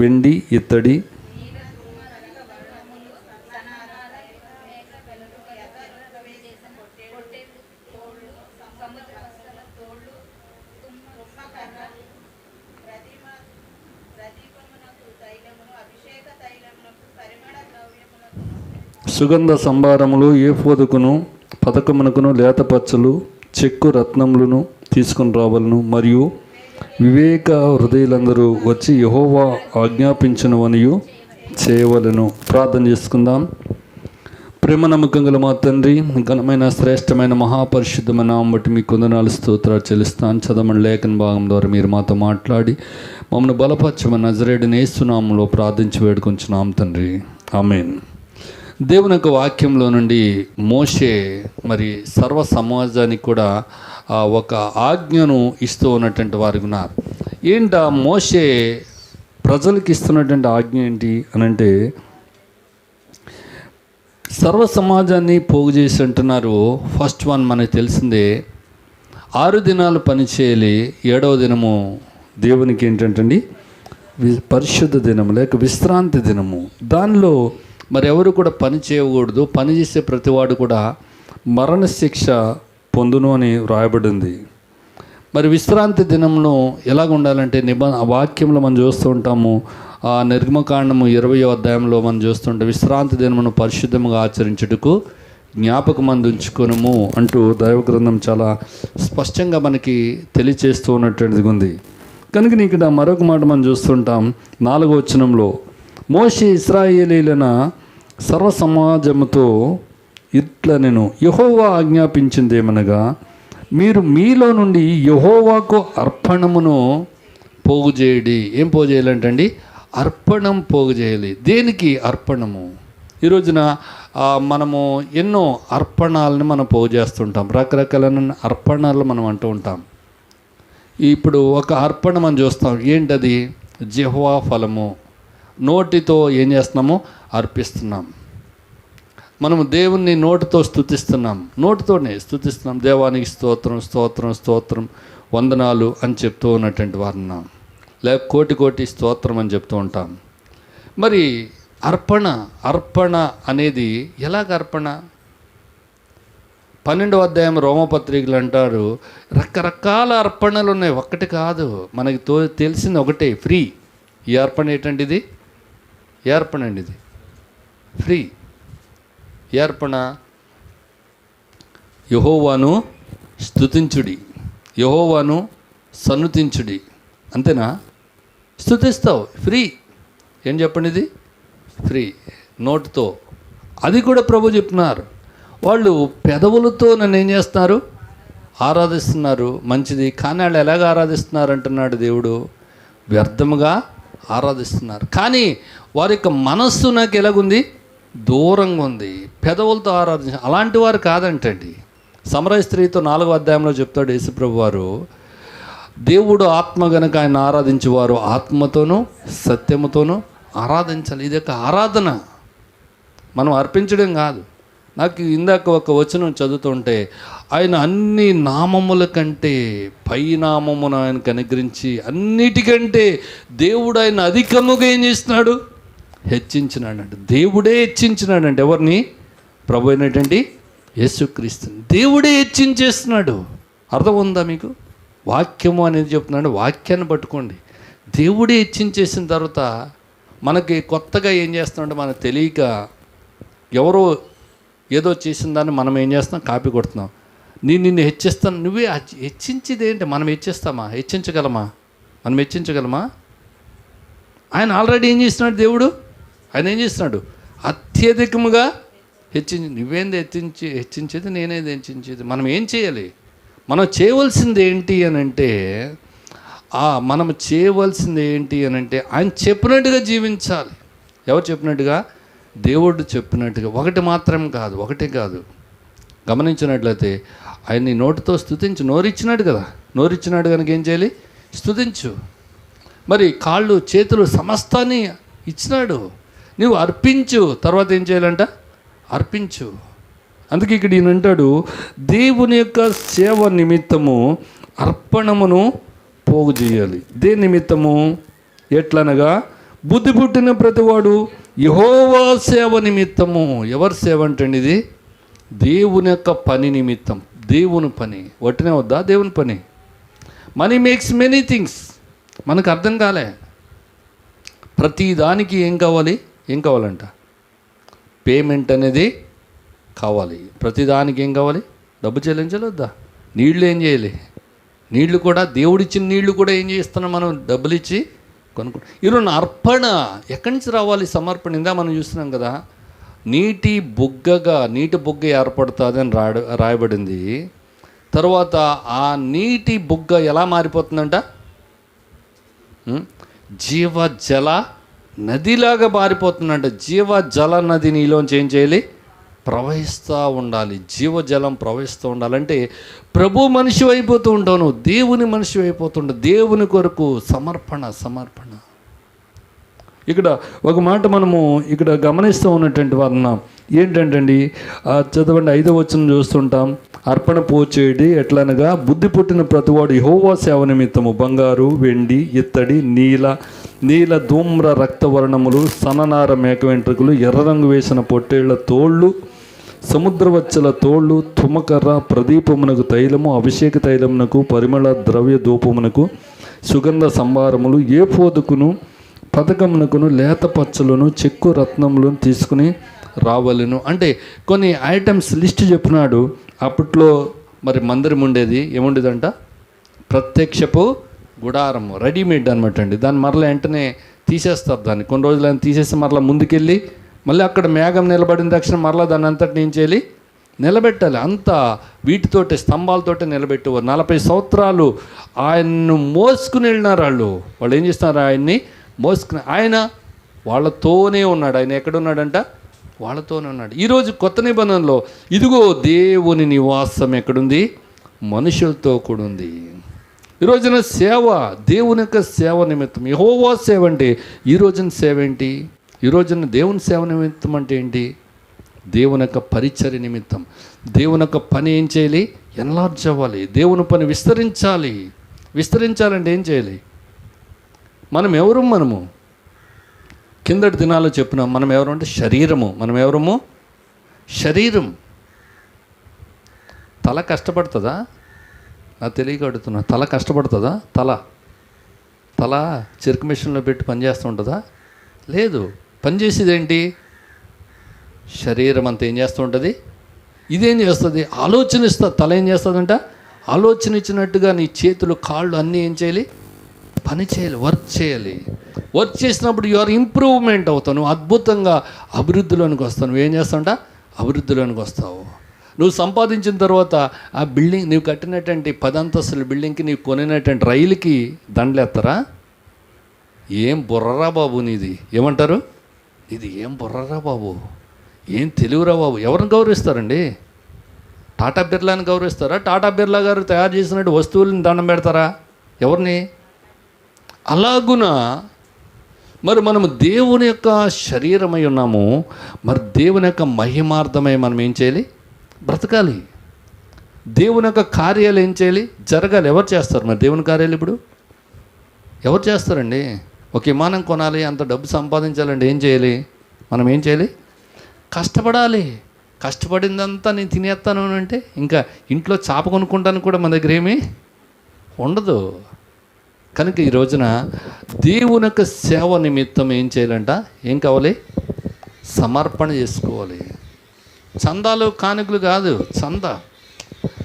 వెండి ఇత్తడి సుగంధ సంభారములు ఏఫోదుకును పథకమునకును లేత పచ్చలు చెక్కు రత్నములను తీసుకుని రావలను మరియు వివేక హృదయులందరూ వచ్చి యహోవా ఆజ్ఞాపించినవనియు చేయవలను. ప్రార్థన చేసుకుందాం. ప్రేమ నమ్మకం గల మా తండ్రి ఘనమైన శ్రేష్టమైన మహాపరిశుద్ధమైన నామం బట్టి మీ కొందనాలు స్తోత్రాలు చెల్లిస్తాను చదవమని లేఖన భాగం ద్వారా మీరు మాతో మాట్లాడి మమ్మల్ని బలపరచమని నజరేడు నేస్తున్నాములో ప్రార్థించి వేడుకొంచున్నాం తండ్రి. ఆమెన్. దేవుని యొక్క వాక్యంలో నుండి మోషే మరి సర్వ సమాజానికి కూడా ఒక ఆజ్ఞను ఇస్తూ ఉన్నటువంటి వారు ఉన్నారు. ఏంట మోషే ప్రజలకు ఇస్తున్నటువంటి ఆజ్ఞ ఏంటి అని అంటే సర్వ సమాజాన్ని పోగు చేసి అంటున్నారు. ఫస్ట్ వన్ మనకు తెలిసిందే ఆరు దినాలు పని చేయాలి ఏడవ దినము దేవునికి ఏంటంటండి? వి పరిశుద్ధ దినము లేక విశ్రాంతి దినము. దానిలో మరి ఎవరు కూడా పని చేయకూడదు పని చేసే ప్రతివాడు కూడా మరణశిక్ష పొందును అని వ్రాయబడింది. మరి విశ్రాంతి దినంలో ఎలాగ ఉండాలంటే నిబంధ ఆ వాక్యంలో మనం చూస్తూ ఉంటాము ఆ నిర్గమకాండము ఇరవై అధ్యాయంలో మనం చూస్తుంటే విశ్రాంతి దినమును పరిశుద్ధముగా ఆచరించుటకు జ్ఞాపకం ఉంచుకొనుము అంటూ దైవగ్రంథం చాలా స్పష్టంగా మనకి తెలియచేస్తూ ఉన్నటువంటిది ఉంది. కనుక ఇక్కడ మరొక మాట మనం చూస్తుంటాం నాలుగో వచనంలో మోషి ఇస్రాయేలీలైన సర్వ సమాజముతో ఇట్లా నేను యహోవా ఆజ్ఞాపించింది ఏమనగా మీరు మీలో నుండి యహోవాకు అర్పణమును పోగు చేయడి. ఏం పోగు చేయాలంటండి? అర్పణం పోగు చేయాలి. దేనికి అర్పణము? ఈ రోజున మనము ఎన్నో అర్పణాలను మనం పోగు చేస్తుంటాం. రకరకాలైన అర్పణాలు మనం అంటూ ఉంటాం. ఇప్పుడు ఒక అర్పణ మనం చూస్తాం. ఏంటది? జిహ్వా ఫలము. నోటితో ఏం చేస్తున్నాము? అర్పిస్తున్నాం. మనము దేవుణ్ణి నోటితో స్థుతిస్తున్నాం నోటితోనే స్థుతిస్తున్నాం దేవానికి స్తోత్రం స్తోత్రం స్తోత్రం వందనాలు అని చెప్తూ ఉన్నటువంటి వారున్నాం లేక కోటి కోటి స్తోత్రం అని చెప్తూ ఉంటాం. మరి అర్పణ అర్పణ అనేది ఎలాగ అర్పణ? పన్నెండవ అధ్యాయం రోమపత్రికలు అంటారు రకరకాల అర్పణలు ఉన్నాయి. ఒక్కటి కాదు. మనకి తో తెలిసింది ఒకటే ఫ్రీ. ఈ అర్పణ ఏంటండి ఇది? ఏ అర్పణ అండి ఇది. ఫ్రీ. ఏ అర్పణ యహోవాను స్తుతించుడి. యహోవాను సన్నుతించుడి. అంతేనా? స్తుతిస్తావు. ఫ్రీ. ఏం చెప్పండి ఇది ఫ్రీ. నోటుతో. అది కూడా ప్రభు చెప్తున్నారు. వాళ్ళు పెదవులతో నన్ను ఏం చేస్తున్నారు? ఆరాధిస్తున్నారు. మంచిది. కానీ వాళ్ళు ఎలాగ ఆరాధిస్తున్నారు అంటున్నాడు దేవుడు. వ్యర్థముగా ఆరాధిస్తున్నారు. కానీ వారి యొక్క మనస్సు నాకు ఎలాగుంది? దూరంగా ఉంది. పెదవులతో ఆరాధించ అలాంటి వారు కాదంటండి. సమరయ స్త్రీతో నాలుగో అధ్యాయంలో చెప్తాడు యేసుప్రభు వారు దేవుడు ఆత్మ గనుక ఆయన ఆరాధించేవారు ఆత్మతోనూ సత్యముతోనూ ఆరాధించాలి. ఇది ఒక ఆరాధన. మనం అర్పించడం కాదు. నాకు ఇందాక ఒక వచనం చదువుతుంటే ఆయన అన్ని నామముల కంటే పై నామమును ఆయనకు అనుగ్రహించి అన్నిటికంటే దేవుడు ఆయన అధికముగా ఏం చేస్తున్నాడు? హెచ్చించినాడంట. దేవుడే హెచ్చించినాడంట. ఎవరిని? ప్రభు అయినటువంటి యేసుక్రీస్తుని. దేవుడే హెచ్చించేస్తున్నాడు. అర్థం ఉందా మీకు? వాక్యము అనేది చెప్తున్నాడు. వాక్యాన్ని పట్టుకోండి. దేవుడే హెచ్చించేసిన తర్వాత మనకి కొత్తగా ఏం చేస్తున్నాడు మనకు తెలియక ఎవరో ఏదో చేసిన దాన్ని మనం ఏం చేస్తున్నాం? కాపీ కొడుతున్నాం. నేను నిన్ను హెచ్చిస్తాను. నువ్వే హెచ్చించేది ఏంటి? మనం హెచ్చిస్తామా? హెచ్చించగలమా? మనం హెచ్చించగలమా? ఆయన ఆల్రెడీ ఏం చేస్తున్నాడు దేవుడు? ఆయన ఏం చేస్తున్నాడు? అత్యధికముగా హెచ్చించి నువ్వేంది హెచ్చించి హెచ్చించేది నేనేది హెచ్చించేది? మనం ఏం చేయాలి? మనం చేయవలసింది ఏంటి అని అంటే మనం చేయవలసింది ఏంటి అని అంటే ఆయన చెప్పినట్టుగా జీవించాలి. ఎవరు చెప్పినట్టుగా? దేవుడు చెప్పినట్టుగా. ఒకటి మాత్రం కాదు ఒకటే కాదు. గమనించినట్లయితే ఆయన్ని నోటితో స్తుతించు. నోరిచ్చినాడు కదా. నోరిచ్చినాడు కనుక ఏం చేయాలి? స్తుతించు. మరి కాళ్ళు చేతులు సమస్తాన్ని ఇచ్చినాడు. నువ్వు అర్పించు. తర్వాత ఏం చేయాలంట? అర్పించు. అందుకే ఇక్కడ ఈయన అంటాడు దేవుని యొక్క సేవ నిమిత్తము అర్పణమును పోగు చేయాలి. దేని నిమిత్తము? ఎట్లనగా బుద్ధి పుట్టిన ప్రతివాడు యహోవా సేవ నిమిత్తము. ఎవరి సేవ అంటే ఇది? దేవుని యొక్క పని నిమిత్తం. దేవుని పని. వట్టినే వద్దా? దేవుని పని. మనీ మేక్స్ మెనీ థింగ్స్ మనకు అర్థం కాలే. ప్రతి దానికి ఏం కావాలి? ఏం కావాలంట? పేమెంట్ అనేది కావాలి. ప్రతి దానికి ఏం కావాలి? డబ్బు చెల్లించలేద్దా నీళ్ళు ఏం చేయాలి? నీళ్ళు కూడా దేవుడిచ్చిన నీళ్ళు కూడా ఏం చేస్తున్నాం మనం? డబ్బులు ఇచ్చి కొనుక్కో ఈరోజు అర్పణ ఎక్కడి నుంచి రావాలి? సమర్పణ ఇందా మనం చూస్తున్నాం కదా. నీటి బుగ్గగా నీటి బుగ్గ ఏర్పడుతుంది అని రాడ రాయబడింది. తర్వాత ఆ నీటి బుగ్గ ఎలా మారిపోతుందంట? జీవ జల నదిలాగా మారిపోతుందంట. జీవ జల నది నీలోంచి ఏం చేయాలి? ప్రవహిస్తూ ఉండాలి. జీవజలం ప్రవహిస్తూ ఉండాలంటే ప్రభు మనిషి అయిపోతూ ఉంటావు నువ్వు దేవుని మనిషి అయిపోతుంటావు దేవుని కొరకు సమర్పణ సమర్పణ. ఇక్కడ ఒక మాట మనము ఇక్కడ గమనిస్తూ ఉన్నటువంటి వలన ఏంటంటే అండి ఆ చదవండి ఐదో వచనం చూస్తుంటాం అర్పణ పోచేయడి ఎట్లనగా బుద్ధి పుట్టిన ప్రతివాడు యహోవా సేవ నిమిత్తము బంగారు వెండి ఇత్తడి నీల నీల ధూమ్ర రక్తవర్ణములు సననార మేక వెంట్రుకలు ఎర్ర రంగు వేసిన పొట్టేళ్ళ తోళ్ళు సముద్రవచ్చల తోళ్ళు తుమకర్ర ప్రదీపమునకు తైలము అభిషేక తైలమునకు పరిమళ ద్రవ్య ధూపమునకు సుగంధ సంభారములు ఏ పోదుకును పథకమునకును లేత పచ్చలను చెక్కు రత్నములను తీసుకుని రావలను. అంటే కొన్ని ఐటమ్స్ లిస్ట్ చెప్పినాడు అప్పట్లో మరి మందిరం ఉండేది ఏముండేదంట? ప్రత్యక్షపు గుడారం రెడీమేడ్ అనమాట అండి. దాన్ని మరలా వెంటనే తీసేస్తారు దాన్ని. కొన్ని రోజులు ఆయన తీసేసి మరలా ముందుకెళ్ళి మళ్ళీ అక్కడ మేఘం నిలబడిన తక్షణ మరలా దాన్ని అంతటి ఏం చేయాలి నిలబెట్టాలి. అంతా వీటితోటి స్తంభాలతోటి నిలబెట్టేవారు. నలభై సంవత్సరాలు ఆయన్ను మోసుకుని వెళ్ళినారు వాళ్ళు. వాళ్ళు ఏం చేస్తున్నారు ఆయన్ని మోసుకుని ఆయన వాళ్ళతోనే ఉన్నాడు. ఆయన ఎక్కడున్నాడంట వాళ్ళతోనే ఉన్నాడు. ఈరోజు కొత్త నిబంధనలో ఇదిగో దేవుని నివాసం ఎక్కడుంది? మనుషులతో కూడా ఉంది. ఈ రోజున సేవ దేవుని యొక్క సేవ నిమిత్తం. యహోవా సేవ అంటే ఈ రోజున సేవ ఏంటి? ఈ రోజున దేవుని సేవ నిమిత్తం అంటే ఏంటి? దేవుని యొక్క పరిచర్య నిమిత్తం. దేవుని యొక్క పని ఏం చేయాలి? ఎన్లార్జ్ అవ్వాలి. దేవుని పని విస్తరించాలి. విస్తరించాలంటే ఏం చేయాలి? మనం ఎవరు మనము? కిందటి దినాల్లో చెప్పిన మనం ఎవరు అంటే శరీరము. మనం ఎవరము? శరీరం. తల కష్టపడుతుందా? నా తెలియక అడుగుతున్నా. తల కష్టపడుతుందా? తల. తల చెరుకు మిషన్లో పెట్టి పనిచేస్తూ ఉంటుందా? లేదు. పనిచేసేది ఏంటి శరీరం అంత ఏం చేస్తూ ఉంటుంది? ఇదేం చేస్తుంది? ఆలోచన ఇస్తుంది తల ఏం చేస్తుందంట? ఆలోచన ఇచ్చినట్టుగా నీ చేతులు కాళ్ళు అన్నీ ఏం చేయాలి? పని చేయాలి వర్క్ చేయాలి. వర్క్ చేసినప్పుడు యువర్ ఇంప్రూవ్మెంట్ అవుతావు. నువ్వు అద్భుతంగా అభివృద్ధిలోనికి వస్తావు. నువ్వు ఏం చేస్తావంట? అభివృద్ధిలోనికి వస్తావు. నువ్వు సంపాదించిన తర్వాత ఆ బిల్డింగ్ నువ్వు కట్టినటువంటి పదంతస్తుల బిల్డింగ్కి నీవు కొనినటువంటి రైలుకి దండలేస్తారా? ఏం బుర్రరా బాబు నీది. ఏమంటారు? ఇది ఏం బుర్రరా బాబు. ఏం తెలివిరా బాబు. ఎవరిని గౌరవిస్తారండి? టాటా బిర్లాని గౌరవిస్తారా? టాటా బిర్లా గారు తయారు చేసినట్టు వస్తువులను దండం పెడతారా? ఎవరిని? అలాగున మరి మనము దేవుని యొక్క శరీరమై ఉన్నాము మరి దేవుని యొక్క మహిమార్థమై మనం ఏం చేయాలి? బ్రతకాలి. దేవుని యొక్క కార్యాలు ఏం చేయాలి? జరగాలి. ఎవరు చేస్తారు మరి దేవుని కార్యాలు ఇప్పుడు? ఎవరు చేస్తారండి? ఒక విమానం కొనాలి అంత డబ్బు సంపాదించాలంటే ఏం చేయాలి? మనం ఏం చేయాలి? కష్టపడాలి. కష్టపడిందంతా నేను తినేస్తాను అంటే ఇంకా ఇంట్లో చాప కొనుక్కుంటాను కూడా మన దగ్గర ఏమీ ఉండదు. కనుక ఈ రోజున దేవుని యొక్క సేవ నిమిత్తం ఏం చేయాలంట? ఏం కావాలి? సమర్పణ చేసుకోవాలి. చందాలు కానుకలు కాదు చంద.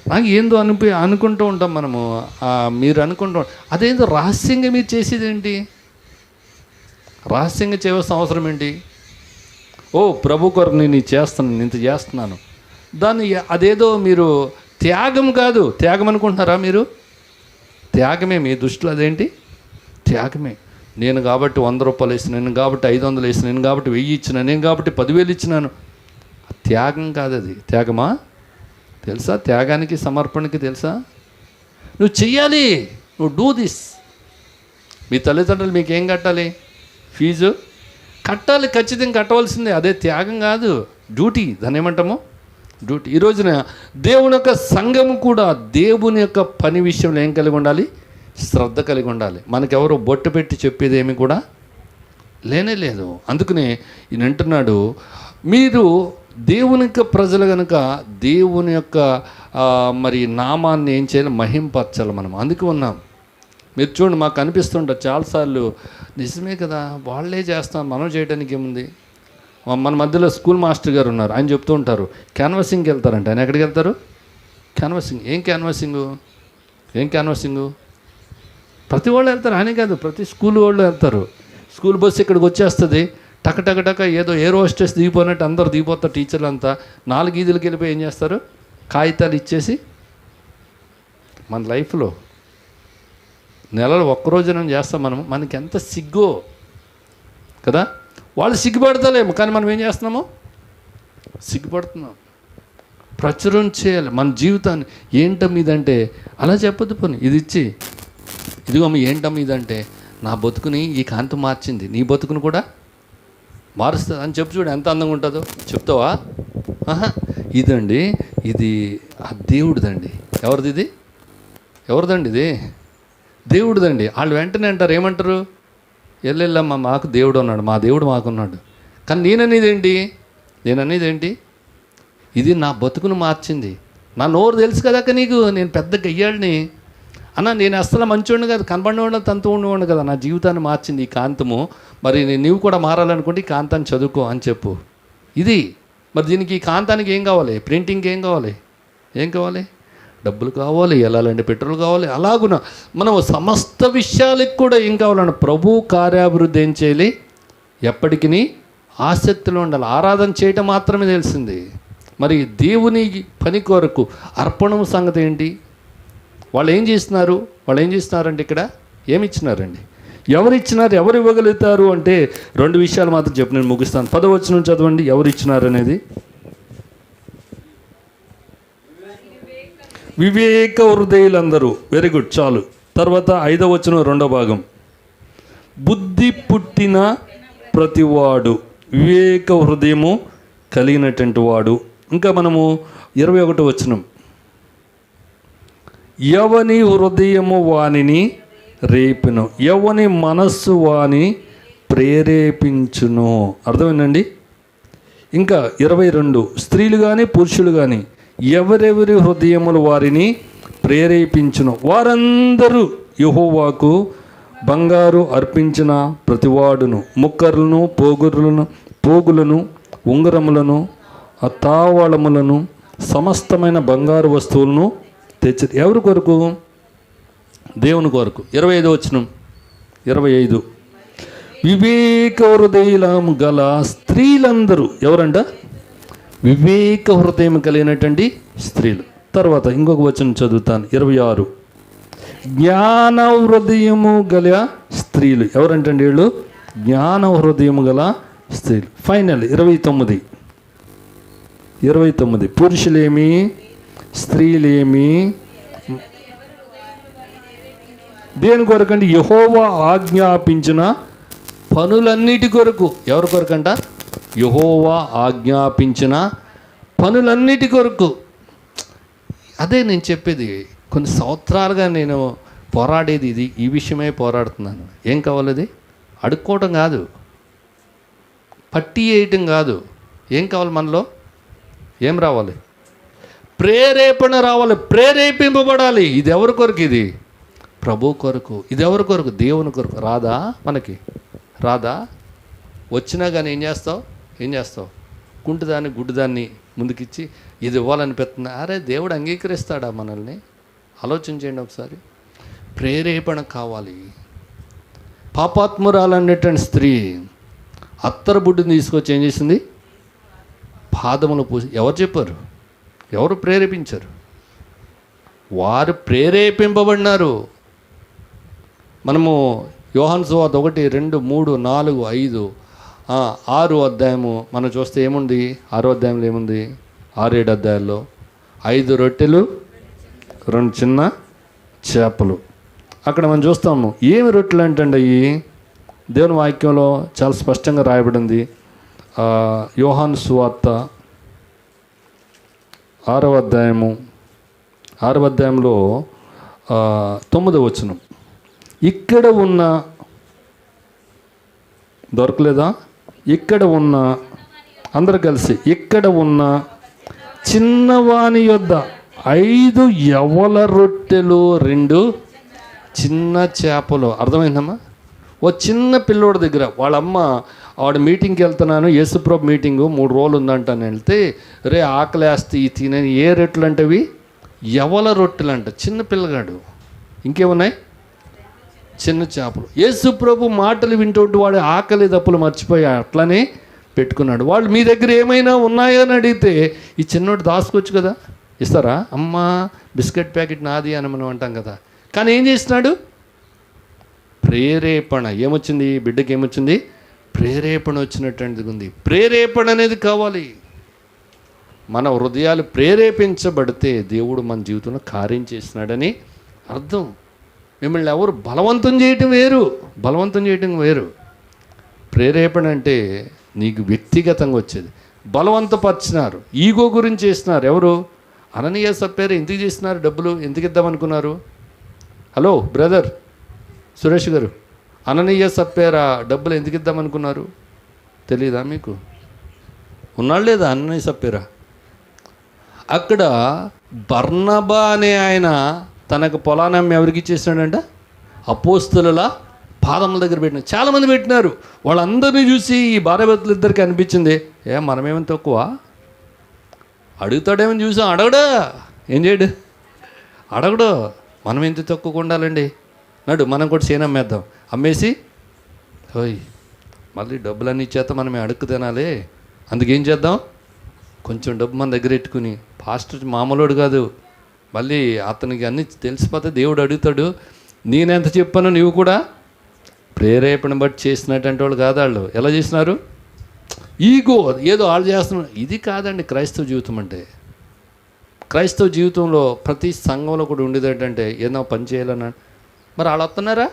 నాకు ఏందో అనిపి అనుకుంటూ ఉంటాం మనము. మీరు అనుకుంటూ అదేందో రహస్యంగా మీరు చేసేది ఏంటి రహస్యంగా చేయవలసిన అవసరం ఏంటి? ఓ ప్రభు కొరకు నేను చేస్తున్నాను నేను ఇంత చేస్తున్నాను. దాన్ని అదేదో మీరు త్యాగం కాదు. త్యాగం అనుకుంటున్నారా మీరు? త్యాగమే మీ దృష్టిలో అదేంటి? త్యాగమే. నేను కాబట్టి వంద రూపాయలు వేసిన నేను కాబట్టి ఐదు వందలు వేసిన నేను కాబట్టి వెయ్యి ఇచ్చిన నేను కాబట్టి పదివేలు ఇచ్చినాను. త్యాగం కాదు అది త్యాగమా? తెలుసా? త్యాగానికి సమర్పణకి తెలుసా? నువ్వు చెయ్యాలి. నువ్వు డూ దిస్. మీ తల్లిదండ్రులు మీకు ఏం కట్టాలి? ఫీజు? కట్టాలి ఖచ్చితంగా కట్టవలసిందే. అదే త్యాగం కాదు. డ్యూటీ. దాన్ని ఏమంటాము? డ్యూటీ. ఈ రోజున దేవుని యొక్క సంఘము కూడా దేవుని యొక్క పని విషయంలో ఏం కలిగి ఉండాలి? శ్రద్ధ కలిగి ఉండాలి. మనకెవరు బొట్టు పెట్టి చెప్పేది ఏమి కూడా లేనే లేదు. అందుకనే ఈయన అంటున్నాడు మీరు దేవుని యొక్క ప్రజలు కనుక దేవుని యొక్క మరి నామాన్ని ఏం చేయాలి? మహింపరచాలి మనం అందుకు ఉన్నాం. మీరు చూడండి మాకు అనిపిస్తుంటారు చాలాసార్లు నిజమే కదా వాళ్ళే చేస్తాం మనం చేయడానికి ఏముంది? మన మధ్యలో స్కూల్ మాస్టర్ గారు ఉన్నారు. ఆయన చెప్తూ ఉంటారు క్యాన్వాసింగ్కి వెళ్తారంట. ఆయన ఎక్కడికి వెళ్తారు? క్యాన్వాసింగ్ ఏం క్యాన్వాసింగు ఏం క్యాన్వాసింగు ప్రతి వాళ్ళు వెళ్తారు. ఆయన కాదు ప్రతి స్కూల్ వాళ్ళు వెళ్తారు. స్కూల్ బస్సు ఇక్కడికి వచ్చేస్తుంది. టక టక టక ఏదో ఏరో హోస్టెస్ దిగిపోయినట్టు అందరు దిగిపోతారు టీచర్లు అంతా నాలుగు ఈదులకి వెళ్ళిపోయి ఏం చేస్తారు? కాగితాలు ఇచ్చేసి మన లైఫ్లో నెలలో నేను చేస్తాం మనం. మనకి ఎంత సిగ్గో కదా? వాళ్ళు సిగ్గుపడతలేము. కానీ మనం ఏం చేస్తున్నాము? సిగ్గుపడుతున్నాం. ప్రచురం చేయాలి. మన జీవితాన్ని ఏంటమ్మ ఇదంటే అలా చెప్పొద్దు పోనీ. ఇది ఇచ్చి ఇదిగోమ్మ ఏంటమ్మ ఇదంటే నా బతుకుని ఈ కాంతి మార్చింది. నీ బతుకుని కూడా మారుస్తుంది అని చెప్పు చూడు ఎంత అందంగా ఉంటుందో. చెప్తావా? ఆహా ఇదండి ఇది ఆ దేవుడిదండి. ఎవరిది ఇది? ఎవరిదండి ఇది? దేవుడిదండి. వాళ్ళు వెంటనే అంటారు ఏమంటారు? ఎల్లెల్లమ్మ మాకు దేవుడు ఉన్నాడు మా దేవుడు మాకున్నాడు. కానీ నేననేది ఏంటి నేననేది ఏంటి ఇది నా బతుకును మార్చింది. నా నోరు తెలుసు కదాక నీకు నేను పెద్ద గయ్యాడిని అన్న నేను అసలు మంచివాడిని కాదు కనబడినవాడు తంతు ఉండేవాడు కదా. నా జీవితాన్ని మార్చింది ఈ కాంతము. మరి నీవు కూడా మారాలనుకుంటే ఈ కాంతాన్ని చదువుకో అని చెప్పు. ఇది. మరి దీనికి ఈ కాంతానికి ఏం కావాలి? ప్రింటింగ్కి ఏం కావాలి? ఏం కావాలి? డబ్బులు కావాలి వెళ్ళాలంటే పెట్రోల్ కావాలి అలాగున మనం సమస్త విషయాలకు కూడా ఏం కావాలన్న ప్రభు కార్యాభివృద్ధి ఏం చేయాలి? ఎప్పటికీ ఆసక్తిలో ఉండాలి. ఆరాధన చేయటం మాత్రమే తెలిసింది. మరి దేవుని పని కొరకు అర్పణం సంగతి ఏంటి? వాళ్ళు ఏం చేస్తున్నారు? వాళ్ళు ఏం చేస్తున్నారంటే ఇక్కడ? ఏమి ఇచ్చినారండి ఎవరు ఇచ్చినారు ఎవరు ఇవ్వగలుగుతారు? అంటే రెండు విషయాలు మాత్రం చెప్పి నేను ముగిస్తాను. పదవచనం చదవండి. ఎవరు ఇచ్చినారు అనేది? వివేక హృదయులందరూ. వెరీ గుడ్ చాలు. తర్వాత ఐదవ వచనం రెండో భాగం. బుద్ధి పుట్టిన ప్రతివాడు వివేక హృదయము కలిగినటువంటి వాడు. ఇంకా మనము ఇరవై ఒకటి వచ్చినం ఎవని హృదయము వానిని రేపును ఎవని మనస్సు వాని ప్రేరేపించును. అర్థమైందండి? ఇంకా ఇరవై రెండు స్త్రీలు కానీ పురుషులు కానీ ఎవరెవరి హృదయములు వారిని ప్రేరేపించును? వారందరూ యహోవాకు బంగారు అర్పించిన ప్రతివాడును ముక్కర్లను పోగురులను పోగులను ఉంగరములను ఆ తావాళములను సమస్తమైన బంగారు వస్తువులను తెచ్చి ఎవరి కొరకు? దేవుని కొరకు. ఇరవై ఐదు వచ్చిన ఇరవై ఐదు. వివేక హృదయము గల స్త్రీలందరూ ఎవరంట? వివేక హృదయం కలిగినటువంటి స్త్రీలు. తర్వాత ఇంకొక వచనం చదువుతాను. ఇరవై ఆరు. జ్ఞాన హృదయము గల స్త్రీలు. ఎవరంటండి వీళ్ళు? జ్ఞాన హృదయము గల స్త్రీలు. ఫైనల్ ఇరవై తొమ్మిది. ఇరవై తొమ్మిది. పురుషులేమి స్త్రీలేమి దేని కొరకండి? యహోవా ఆజ్ఞాపించిన పనులన్నిటి కొరకు. ఎవరి కొరకంట? యహోవా ఆజ్ఞాపించిన పనులన్నిటి కొరకు. అదే నేను చెప్పేది కొన్ని సంవత్సరాలుగా నేను పోరాడేది ఇది ఈ విషయమే పోరాడుతున్నాను. ఏం కావాలి అది? అడుక్కోవటం కాదు. పట్టి వేయటం కాదు. ఏం కావాలి మనలో? ఏం రావాలి? ప్రేరేపణ రావాలి ప్రేరేపింపబడాలి. ఇది ఎవరి కొరకు ఇది? ప్రభు కొరకు. ఇది ఎవరి కొరకు? దేవుని కొరకు. రాదా మనకి? రాదా? వచ్చినా కానీ ఏం చేస్తావు? ఏం చేస్తావు? కుంటుదాన్ని గుడ్డుదాన్ని ముందుకిచ్చి ఇది ఇవ్వాలనిపిస్తుంది అరే దేవుడు అంగీకరిస్తాడా మనల్ని? ఆలోచించండి ఒకసారి. ప్రేరేపణ కావాలి. పాపాత్మురాలనేటువంటి స్త్రీ అత్తర బుడ్డుని తీసుకొచ్చి ఏం చేసింది? పాదములు పూసి ఎవరు చెప్పారు? ఎవరు ప్రేరేపించారు? వారు ప్రేరేపింపబడినారు. మనము యోహాన్ సువార్త ఒకటి రెండు మూడు నాలుగు ఐదు ఆరు అధ్యాయము మనం చూస్తే ఏముంది? ఆరో అధ్యాయంలో ఏముంది? ఆరేడు అధ్యాయాల్లో ఐదు రొట్టెలు రెండు చిన్న చేపలు. అక్కడ మనం చూస్తాము ఏమి రొట్టెలు అంటే అవి దేవుని వాక్యంలో చాలా స్పష్టంగా రాయబడింది. యోహాన్ సువార్త ఆరవ అధ్యాయము ఆరవ అధ్యాయంలో తొమ్మిదవ వచనం. ఇక్కడ ఉన్న దొరకలేదా? ఇక్కడ ఉన్న అందరు కలిసి ఇక్కడ ఉన్న చిన్నవాని యొద్ద ఐదు ఎవల రొట్టెలు రెండు చిన్న చేపలు. అర్థమైందమ్మా? ఓ చిన్న పిల్లోడి దగ్గర వాళ్ళమ్మ ఆవిడ మీటింగ్కి వెళ్తున్నాను యేసుప్రభు మీటింగు మూడు రోజులు ఉందంటాను వెళ్తే రే ఆకలేస్తే ఈ తినని ఏ రొట్టెలు అంటవి ఎవల రొట్టెలు అంట చిన్న పిల్లగాడు. ఇంకేమున్నాయి? చిన్న చేపలు. యేసు ప్రభు మాటలు వింటుంటే వాడు ఆకలి దప్పులు మర్చిపోయి అట్లనే పెట్టుకున్నాడు. వాళ్ళు మీ దగ్గర ఏమైనా ఉన్నాయా అని అడిగితే ఈ చిన్నోడు దాచుకోవచ్చు కదా? ఇస్తారా? అమ్మా బిస్కెట్ ప్యాకెట్ నాది అని మనం అంటాం కదా. కానీ ఏం చేస్తున్నాడు? ప్రేరేపణ. ఏమొచ్చింది? బిడ్డకి ఏమొచ్చింది? ప్రేరేపణ వచ్చినటువంటిది ఉంది. ప్రేరేపణ అనేది కావాలి. మన హృదయాలు ప్రేరేపించబడితే దేవుడు మన జీవితంలో కార్యం చేస్తున్నాడని అర్థం. మిమ్మల్ని ఎవరు బలవంతం చేయటం వేరు బలవంతం చేయటం వేరు. ప్రేరేపణ అంటే నీకు వ్యక్తిగతంగా వచ్చేది. బలవంతపరిచినారు ఈగో గురించి చేసినారు ఎవరు? అననీయ సప్పేరు ఎందుకు చేసినారు డబ్బులు? ఎందుకు ఇద్దామనుకున్నారు? హలో బ్రదర్ సురేష్ గారు అననీయ సప్పేరా డబ్బులు ఎందుకు ఇద్దామనుకున్నారు? తెలీదా మీకు? ఉన్నాడు లేదా అననీయ సప్పేరా? అక్కడ బర్ణబా అనే ఆయన తనకు పొలాన్ని ఎవరికి ఇచ్చేసినాడంట? అపోస్తుల పాదముల దగ్గర పెట్టిన. చాలామంది పెట్టినారు. వాళ్ళందరినీ చూసి ఈ భార్యభర్తలు ఇద్దరికి అనిపించింది ఏ మనమేమని తక్కువ? అడుగుతాడేమని చూసాం అడగడా? ఏం చేయడు? అడగడు. మనం ఎంత తక్కువ ఉండాలండి? నడు మనం కూడా సేన అమ్మేద్దాం. అమ్మేసి ఓయ్ మళ్ళీ డబ్బులన్నీ ఇచ్చేత మనమే అడుక్కు తినాలి. అందుకేం చేద్దాం? కొంచెం డబ్బు మన దగ్గర పెట్టుకుని పాస్టర్ మామూలుడు కాదు. మళ్ళీ అతనికి అన్ని తెలిసిపోతే దేవుడు అడుగుతాడు నేనెంత చెప్పాను నీవు కూడా ప్రేరేపణ బట్టి చేసినటువంటి వాళ్ళు కాదు వాళ్ళు. ఎలా చేసినారు? ఈగో ఏదో వాళ్ళు చేస్తున్నారు. ఇది కాదండి క్రైస్తవ జీవితం అంటే. క్రైస్తవ జీవితంలో ప్రతి సంఘంలో కూడా ఉండేది ఏంటంటే ఏదో పని చేయాలన్నా. మరి వాళ్ళు వస్తున్నారా?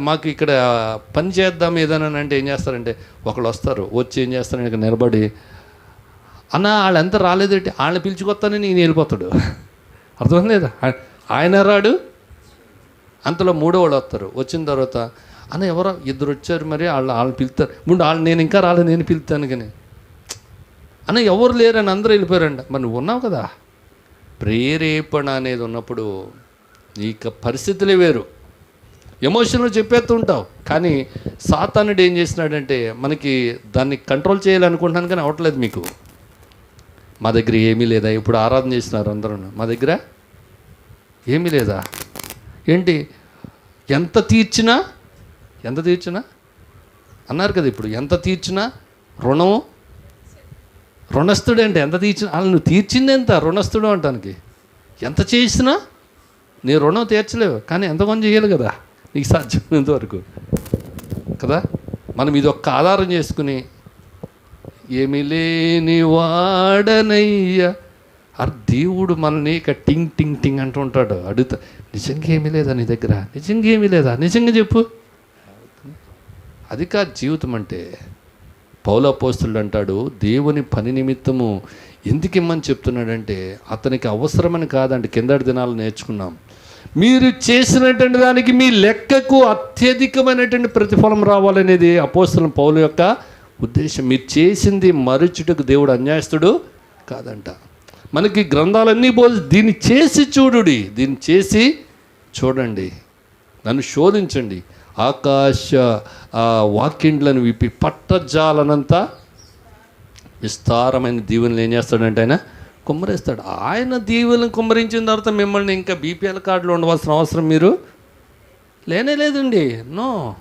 మాకు ఇక్కడ పని చేద్దాం ఏదైనా అంటే ఏం చేస్తారంటే ఒకళ్ళు వస్తారు వచ్చి ఏం చేస్తారంటే నిలబడి అన్న వాళ్ళంతా రాలేదేంటి? వాళ్ళని పిలుచుకొస్తానని నేను వెళ్ళిపోతాడు. అర్థం లేదా ఆయన రాడు అంతలో మూడో వాళ్ళు వస్తారు. వచ్చిన తర్వాత అన్న ఎవరో ఇద్దరు వచ్చారు మరి? వాళ్ళు వాళ్ళు పిలుస్తారు ముందు వాళ్ళు నేను ఇంకా రాలేదు నేను పిలుస్తాను కానీ. అన్న ఎవరు లేరని అందరూ వెళ్ళిపోయారండి మరి నువ్వు ఉన్నావు కదా. ప్రేరేపణ అనేది ఉన్నప్పుడు ఇక పరిస్థితులే వేరు. ఎమోషన్లో చెప్పేస్తూ ఉంటావు. కానీ సాతానుడు ఏం చేసినాడంటే మనకి దాన్ని కంట్రోల్ చేయాలనుకుంటున్నాను కానీ అవ్వట్లేదు మీకు. మా దగ్గర ఏమీ లేదా? ఇప్పుడు ఆరాధన చేసినారు అందరూ. మా దగ్గర ఏమీ లేదా? ఏంటి? ఎంత తీర్చినా ఎంత తీర్చినా? అన్నారు కదా ఇప్పుడు ఎంత తీర్చినా రుణం? రుణస్థుడు అంటే ఎంత తీర్చిన? వాళ్ళు నువ్వు తీర్చింది ఎంత? రుణస్థుడు అంటానికి ఎంత చేసినా నీ రుణం తీర్చలేవు. కానీ ఎంత కొంచెం చేయాలి కదా? నీకు సాధ్యమైనంత వరకు. కదా? మనం ఇది ఒక్క ఆధారం చేసుకుని ఏమి లేని వాడనయ్యా దేవుడు మనల్ని ఇక టింగ్ టింగ్ టింగ్ అంటూ ఉంటాడు. అడుగుతా నిజంగా ఏమీ లేదా నీ దగ్గర? నిజంగా ఏమీ లేదా? నిజంగా చెప్పు. అది కాదు జీవితం అంటే. పౌలపోస్తుడు అంటాడు దేవుని పని నిమిత్తము ఎందుకు ఇమ్మని చెప్తున్నాడంటే అతనికి అవసరమని కాదండి. కిందటి దినాలు నేర్చుకున్నాం. మీరు చేసినటువంటి దానికి మీ లెక్కకు అత్యధికమైనటువంటి ప్రతిఫలం రావాలనేది అపోస్తుల పౌలు యొక్క ఉద్దేశం మీరు చేసింది మరుచుటకు దేవుడు అన్యాయస్తుడు కాదంట. మనకి గ్రంథాలన్నీ పోలి దీన్ని చేసి చూడుడి. దీన్ని చేసి చూడండి. నన్ను శోధించండి. ఆకాశ వాకిండ్లను వాక్యండ్లను విప్పి పట్టజాలనంత విస్తారమైన దీవెనలు ఏం చేస్తాడంటే ఆయన కుమ్మరిస్తాడు. ఆయన దీవెనలు కుమ్మరించిన తర్వాత మిమ్మల్ని ఇంకా బీపీఎల్ కార్డులో ఉండవలసిన అవసరం మీరు లేనే లేదండి. నో.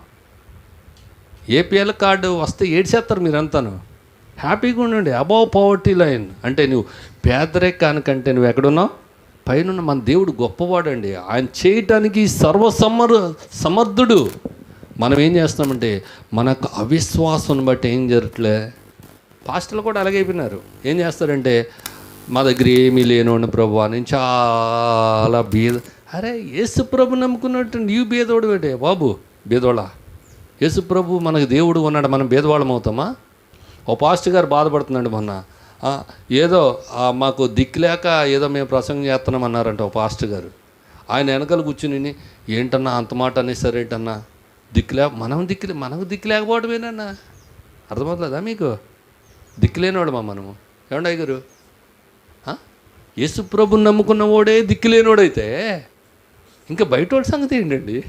ఏపీఎల్ కార్డు వస్తే ఏడ్చేస్తారు మీరంతాను. హ్యాపీగా ఉండండి. Above poverty line. అంటే నువ్వు పేదరికానికంటే నువ్వు ఎక్కడున్నావు? పైన మన దేవుడు గొప్పవాడండి. ఆయన చేయటానికి సర్వసమర్ సమర్థుడు. మనం ఏం చేస్తామంటే మనకు అవిశ్వాసం బట్టి ఏం జరగట్లే పాస్టర్లు కూడా అలాగే అయిపోయినారు. ఏం చేస్తారంటే మా దగ్గర ఏమీ లేనోండి ప్రభు అని చాలా బీద అరే యేసు ప్రభు నమ్ముకున్నట్టు నీవు బీదోడు అంటే బాబు బీదోళ యేసు ప్రభు మనకు దేవుడు ఉన్నాడు మనం భేదవాళ్ళం అవుతామా? ఓ పాస్టర్ గారు బాధపడుతున్నాడు మొన్న. ఏదో మాకు దిక్కులేక ఏదో మేము ప్రసంగం చేస్తున్నాం అన్నారంట ఓ పాస్టర్ గారు. ఆయన వెనకాల కూర్చుని ఏంటన్నా అంత మాట అనేసరేంటన్నా దిక్కులే మనం దిక్కు మనకు దిక్కు లేకపోవడమేనన్నా అర్థమవుతుందా మీకు? దిక్కులేనివాడు మనము? ఏమండి అయ్యగారు? ఆ? యేసు ప్రభుని నమ్ముకున్న వాడే దిక్కులేనివాడైతే ఇంకా బయట వాళ్ళ సంగతి ఏంటండి?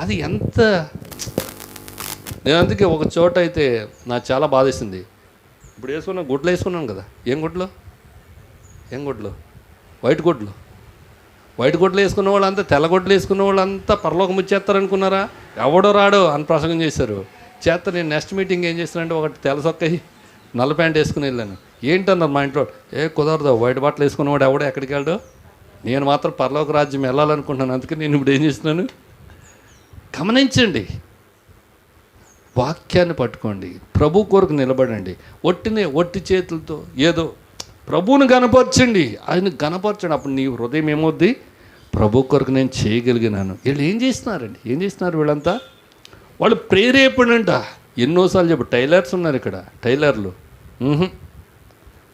అది ఎంత నేను అందుకే ఒక చోట అయితే నాకు చాలా బాధేసింది. ఇప్పుడు వేసుకున్నా గుడ్లు వేసుకున్నాను కదా. ఏం గుడ్లు? ఏం గుడ్లు? వైట్ గుడ్లు. వైట్ గుడ్లు వేసుకున్న వాళ్ళంతా తెల్ల గుడ్లు వేసుకున్న వాళ్ళంతా పరలోకం వచ్చేస్తారనుకున్నారా? ఎవడో రాడు అని ప్రసంగం చేశారు. చేత నేను నెక్స్ట్ మీటింగ్ ఏం చేస్తానంటే ఒకటి తెల్ల సొక్కయి నల్ల ప్యాంట్ వేసుకుని వెళ్ళాను. ఏంటన్నారు మా ఇంట్లో? ఏ కుదరదు వైట్ బట్టలు వేసుకున్నవాడు ఎవడో ఎక్కడికి వెళ్ళడు? నేను మాత్రం పరలోక రాజ్యం వెళ్ళాలనుకుంటున్నాను. అందుకే నేను ఇప్పుడు ఏం చేస్తున్నాను? గమనించండి. వాక్యాన్ని పట్టుకోండి. ప్రభు కొరకు నిలబడండి. ఒట్టినే ఒట్టి చేతులతో ఏదో ప్రభువుని గనపరచండి ఆయన గనపరచండి అప్పుడు నీ హృదయం ఏమవుద్ది? ప్రభు కొరకు నేను చేయగలిగినాను. వీళ్ళు ఏం చేస్తున్నారండి? ఏం చేస్తున్నారు వీళ్ళంతా? వాళ్ళు ప్రేరేపణంట. ఎన్నోసార్లు చెప్పు టైలర్స్ ఉన్నారు ఇక్కడ టైలర్లు.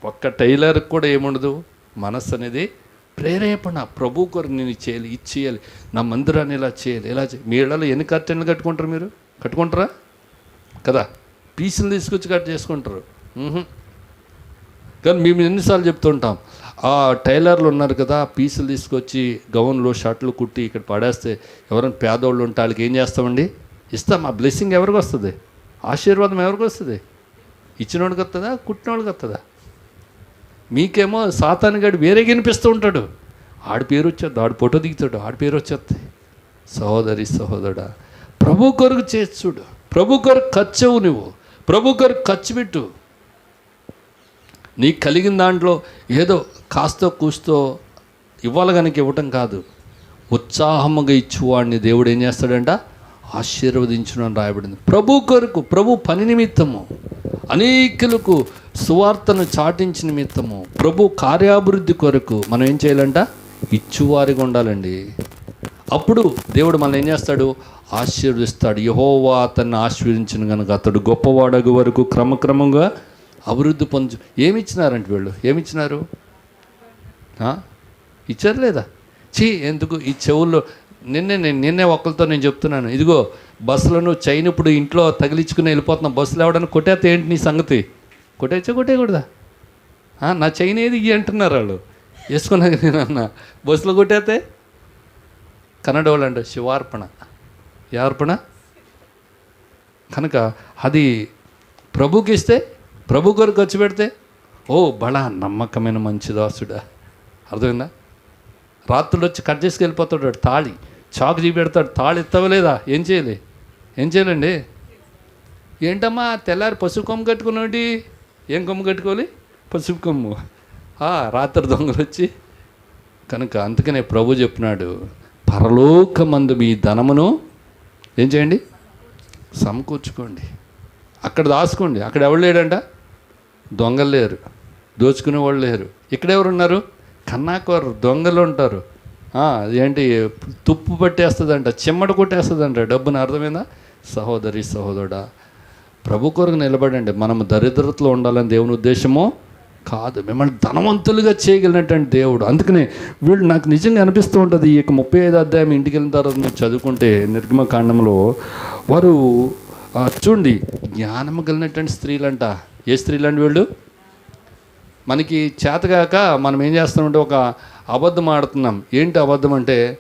ఒక్క టైలర్కి కూడా ఏముండదు? మనస్సు అనేది ప్రేరేపణ. ప్రభు కొరకు నేను చేయాలి ఇది చేయాలి. నా మందిరాన్ని ఇలా చేయాలి ఇలా చేయాలి మీ ఇళ్ళలో ఎన్ని కర్టెన్లు కట్టుకుంటారు మీరు? కట్టుకుంటారా? కదా? పీసులు తీసుకొచ్చి కట్ చేసుకుంటారు. కానీ మేము ఎన్నిసార్లు చెప్తుంటాం ఆ టైలర్లు ఉన్నారు కదా పీసులు తీసుకొచ్చి గౌన్లు షర్ట్లు కుట్టి ఇక్కడ పడేస్తే ఎవరైనా పేదోళ్ళు ఉంటే వాళ్ళకి ఏం చేస్తామండి? ఇస్తాం ఆ బ్లెస్సింగ్ ఎవరికి వస్తుంది? ఆశీర్వాదం ఎవరికి వస్తుంది? ఇచ్చినోడికి వస్తుందా కుట్టినోడికి వస్తుందా? మీకేమో సాతానుగాడు వేరే వినిపిస్తూ ఉంటాడు. ఆడి పేరు వచ్చేది ఆడు ఫోటో దిగుతాడు ఆడి పేరు వచ్చేస్తే సహోదరి సహోదరుడా ప్రభు కొరకు చేస్తుడు చూడు ప్రభు కొరకు ఖర్చవు నువ్వు. ప్రభు కొరకు ఖర్చు పెట్టు. నీకు కలిగిన దాంట్లో ఏదో కాస్తో కూస్తో ఇవ్వాలి కనుక ఇవ్వటం కాదు. ఉత్సాహముగా ఇచ్చువాడిని దేవుడు ఏం చేస్తాడంట? ఆశీర్వదించును అని రాయబడింది. ప్రభు కొరకు ప్రభు పని నిమిత్తము. అనేకులకు సువార్తను చాటించిన నిమిత్తము. ప్రభు కార్యాభివృద్ధి కొరకు మనం ఏం చేయాలంట? ఇచ్చువారిగా ఉండాలండి. అప్పుడు దేవుడు మనల్ని ఏం చేస్తాడు? ఆశీర్వదిస్తాడు. యహోవా అతన్ని ఆశీర్వదించిన కనుక అతడు గొప్పవాడగు వరకు క్రమక్రమంగా అభివృద్ధి పొందు ఏమిచ్చినారంటే వీళ్ళు? ఏమి ఇచ్చినారు ఇచ్చారు లేదా చీ ఎందుకు? ఈ చెవుల్లో నిన్నే నేను నిన్నే ఒక్కరితో నేను చెప్తున్నాను. ఇదిగో బస్సులను చైన్ ఇప్పుడు ఇంట్లో తగిలించుకుని వెళ్ళిపోతున్నాం. బస్సులు ఎవడని కొట్టేస్తే ఏంటి నీ సంగతి? కొట్టేచ్చా కొట్టేయకూడదా? నా చైన్ ఏది ఇయ్యి అంటున్నారు వాళ్ళు? వేసుకున్నాక నేను అన్న. బస్సులో కొట్టేస్తే? కన్నడ వాళ్ళు అంటే శివార్పణ. అర్పణ కనుక అది ప్రభుకి ఇస్తే ప్రభు కొరకు ఖర్చు పెడితే ఓ బడా నమ్మకమైన మంచి దాసుడా. అర్థమైందా? రాత్రులు వచ్చి కట్ చేసుకు వెళ్ళిపోతాడు వాడు తాళి. చాకు చూపెడతాడు తాళి ఎత్తవలేదా? ఏం చేయాలి? ఏం చేయాలండి? ఏంటమ్మా తెల్లారి పసుపు కొమ్ము కట్టుకున్నాడు ఏం కొమ్ము కట్టుకోవాలి? పసుపు కొమ్ము. ఆ, రాత్రి దొంగలు వచ్చి కనుక అందుకనే ప్రభు చెప్పినాడు పరలోకమందు మీ ధనమును ఏం చేయండి? సమకూర్చుకోండి. అక్కడ దాచుకోండి. అక్కడ ఎవరు లేడంట? దొంగలు లేరు. దోచుకునే వాళ్ళు లేరు. ఇక్కడ ఉన్నారు కన్నాకోరు దొంగలు ఉంటారు. ఏంటి? తుప్పు పట్టేస్తుందంట చిమ్మట కొట్టేస్తుందంట. డబ్బుని అర్థమైందా? సహోదరి సహోదరుడా ప్రభు కొరకు నిలబడండి. మనం దరిద్రతలో ఉండాలని దేవుని ఉద్దేశమో. కాదు మిమ్మల్ని ధనవంతులుగా చేయగలిగినటువంటి దేవుడు. అందుకనే వీళ్ళు నాకు నిజంగా అనిపిస్తూ ఉంటుంది ఈ యొక్క ముప్పై ఐదు అధ్యాయం ఇంటికి వెళ్ళిన తర్వాత మీరు చదువుకుంటే నిర్గమకాండంలో వారు చూడండి జ్ఞానము కలిగినటువంటి స్త్రీలంట. ఏ స్త్రీలండి వీళ్ళు? మనకి చేతగాక మనం ఏం చేస్తామంటే ఒక అబద్ధం ఆడుతున్నాం. ఏంటి అబద్ధం అంటే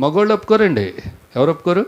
మగవాళ్ళు ఒప్పుకోరండి. ఎవరు ఒప్పుకోరు?